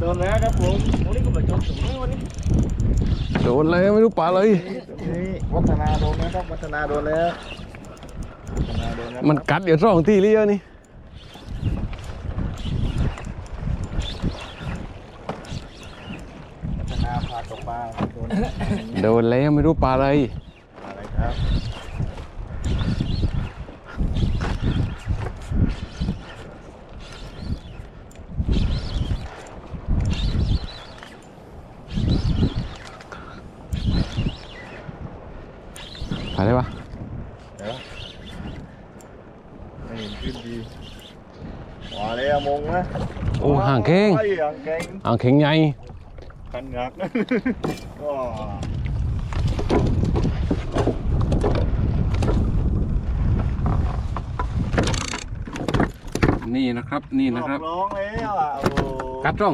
โดนแล้วครับผมวันนี้ก็มาจบถึงวันนี้โดนเลยไม่รู้ปลาเลย นี่วัฒนาโดนนะครับวัฒนาโดนแล้ววัฒนาโดนแล้วมันกัดเดี๋ยวสองทีเลยอะนี่วัฒนาพาตกปลาโดนโดนแล้วไม่รู้ปลาอะไรอะไรครับ ปลาอะไรวะเดี๋ยวไม่เห็นขึ้นดีมาเลยอะมงนะโอ้ห่างแข้งโอ้ยห่างแข้งอ่างเข็งใหญ่คันงักก็นี่นะครับนี่นะครับร้องแล้วอะโอ้กัดร่อง